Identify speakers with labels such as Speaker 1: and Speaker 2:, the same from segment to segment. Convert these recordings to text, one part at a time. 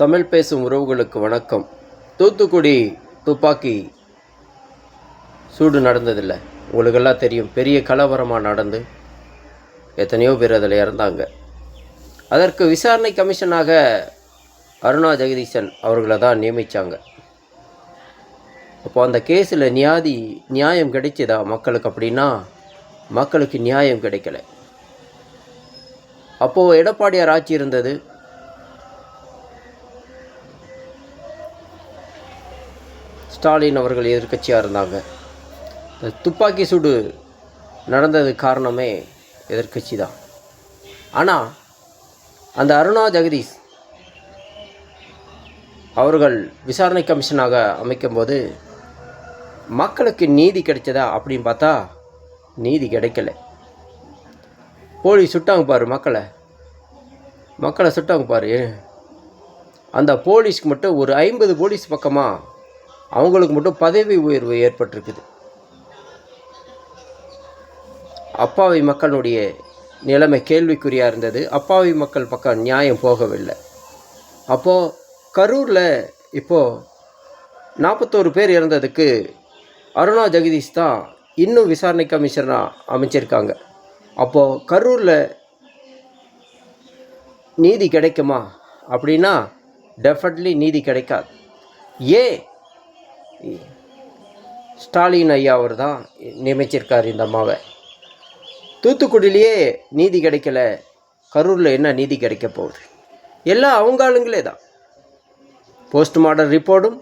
Speaker 1: தமிழ் பேசும் உறவுகளுக்கு வணக்கம். தூத்துக்குடி துப்பாக்கி சூடு நடந்ததில்லை. உங்களுக்கெல்லாம் தெரியும் பெரிய கலவரமாக நடந்து எத்தனையோ பேர் அதில் இறந்தாங்க. அதற்கு விசாரணை கமிஷனாக அருணா ஜெகதீசன் அவர்களை தான் நியமித்தாங்க அப்போ அந்த கேஸில் நியாதி நியாயம் கிடைச்சதா மக்களுக்கு அப்படின்னா மக்களுக்கு நியாயம் கிடைக்கல. அப்போது எடப்பாடியார் ஆட்சி இருந்தது. ஸ்டாலின் அவர்கள் எதிர்க்கட்சியாக இருந்தாங்க. இந்த துப்பாக்கி சூடு நடந்தது காரணமே எதிர்க்கட்சி தான். ஆனால் அந்த அருணா ஜெகதீஷ் அவர்கள் விசாரணை கமிஷனாக அமைக்கும்போது மக்களுக்கு நீதி கிடைச்சதா அப்படின்னு பார்த்தா நீதி கிடைக்கல. போலீஸ் சுட்டாங்க பாரு மக்களை. மக்களை சுட்டாங்க பாரு. அந்த போலீஸ்க்கு மட்டும் ஒரு ஐம்பது போலீஸ் பக்கமாக அவங்களுக்கு மட்டும் பதவி உயர்வு ஏற்பட்டிருக்குது. அப்பாவி மக்களுடைய நிலைமை கேள்விக்குறியாக இருந்தது. அப்பாவி மக்கள் பக்கம் நியாயம் போகவில்லை. அப்போது கரூரில் இப்போது நாற்பத்தோரு பேர் இறந்ததுக்கு அருணா ஜெகதீஷ் தான் இன்னும் விசாரணை கமிஷனாக அமைச்சிருக்காங்க. அப்போது கரூரில் நீதி கிடைக்குமா? அப்படின்னா டெஃபினெட்லி நீதி கிடைக்காது. ஏன் ஸ்டாலின் ஐயா அவர் தான் நியமிச்சிருக்கார் இந்த அம்மாவை. தூத்துக்குடியிலேயே நீதி கிடைக்கல. கரூரில் என்ன நீதி கிடைக்க போகுது? எல்லாம் அவங்க ஆளுங்களே தான். போஸ்ட்மார்டம் ரிப்போர்ட்டும்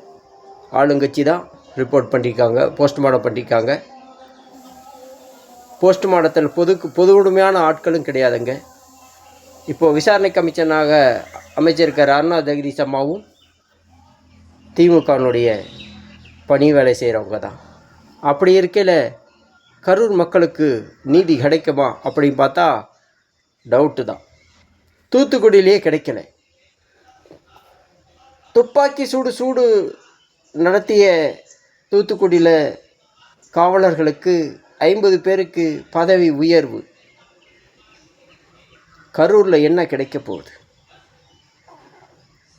Speaker 1: ஆளுங்கட்சி தான் ரிப்போர்ட் பண்ணியிருக்காங்க போஸ்ட்மார்டம் பண்ணியிருக்காங்க போஸ்ட்மார்ட்டத்தில் பொது பொது உடைமையான ஆட்களும் கிடையாதுங்க. இப்போது விசாரணை கமிஷனாக அமைச்சிருக்கிற அருணா ஜெகதீஷ் அம்மாவும் திமுகனுடைய பணி வேலை செய்கிறவங்க தான். அப்படி இருக்கையில் கரூர் மக்களுக்கு நீதி கிடைக்குமா அப்படின்னு பார்த்தா டவுட்டு தான். தூத்துக்குடியிலேயே கிடைக்கல. துப்பாக்கி சூடு சூடு நடத்திய தூத்துக்குடியில் காவலர்களுக்கு ஐம்பது பேருக்கு பதவி உயர்வு. கரூரில் என்ன கிடைக்க போகுது?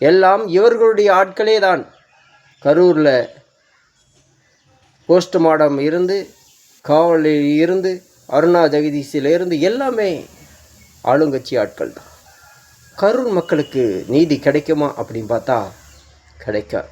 Speaker 1: எல்லாம் இவர்களுடைய ஆட்களே தான் கரூரில் போஸ்ட்மார்டம் இருந்து காவலில் இருந்து அருணா ஜெகதீஷிலிருந்து எல்லாமே ஆளுங்கட்சி ஆட்கள் தான் கரூர் மக்களுக்கு நீதி கிடைக்குமா அப்படின்னு பார்த்தா கிடைக்காது.